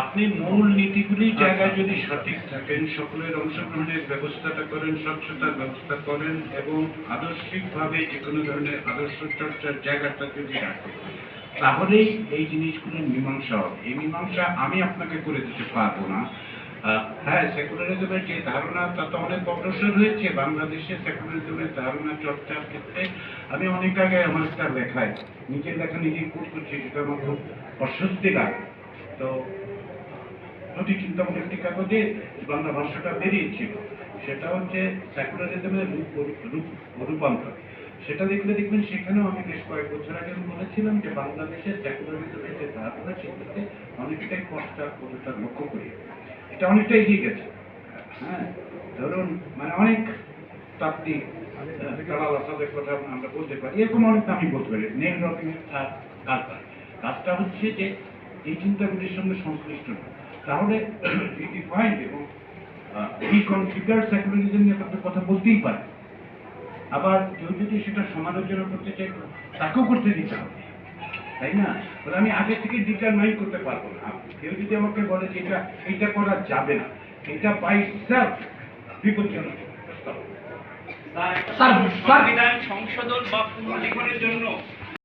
আপনি মূল নীতিগুলির জায়গায় যদি সঠিক থাকেন সকলের অংশগ্রহণের ব্যবস্থাটা করেন স্বচ্ছতার ব্যবস্থা করেন এবং আদর্শিকভাবে যে কোনো ধরনের আদর্শ চর্চার জায়গাটা যদি রাখেন তাহলেই এই জিনিসগুলোর মীমাংসা হবে। এই মীমাংসা আমি আপনাকে করে দিতে পারব না। হ্যাঁ সেকুলারিজমের যে ধারণা তা তো অনেক অগ্রসর হয়েছে। বাংলাদেশে সেকুলারিজমের ধারণা চর্চার ক্ষেত্রে আমি অনেক আগে আমার একটা লেখায় নিজের লেখা নিজেই করছি সেটা আমার খুব অস্বস্তি লাগে। তো নদী চিন্তামূলক একটি কাগজে বাংলা ভাষাটা বেরিয়েছিল। সেটা হচ্ছে সেকুলারিজমের রূপ রূপ- রূপান্তর। সেটা দেখলে দেখবেন সেখানেও আমি বেশ কয়েক বছর আগে বলেছিলাম যে বাংলাদেশের সেকুলারিজমের যে ধারণা সেটাতে অনেকটাই পশ্চাৎপদতা লক্ষ্য করি। এটা অনেকটা এগিয়ে গেছে। হ্যাঁ ধরুন মানে অনেক তাত্ত্বিক কালাল আসাদের কথা আমরা বলতে পারি। এরকম অনেক আমি বলতে পারি। নেল রকিং কাজটা। হচ্ছে যে এই চিন্তাগুলির সঙ্গে সংশ্লিষ্ট না তাহলে এবং রিকনফিগার নিয়ে কথা বলতেই পারে। আবার কেউ যদি সেটা সমালোচনা করতে চায় তাকেও করতে দিতে হবে। তাই না? তাহলে আমি আগে থেকে ডিটারমাইন করতে পারব না। কেউ যদি আমাকে বলে যে এটা এটা করা যাবে না এটা বাই সেলফ বিপজ্জনক। সংশোধন বা পুনর্লিখনের জন্য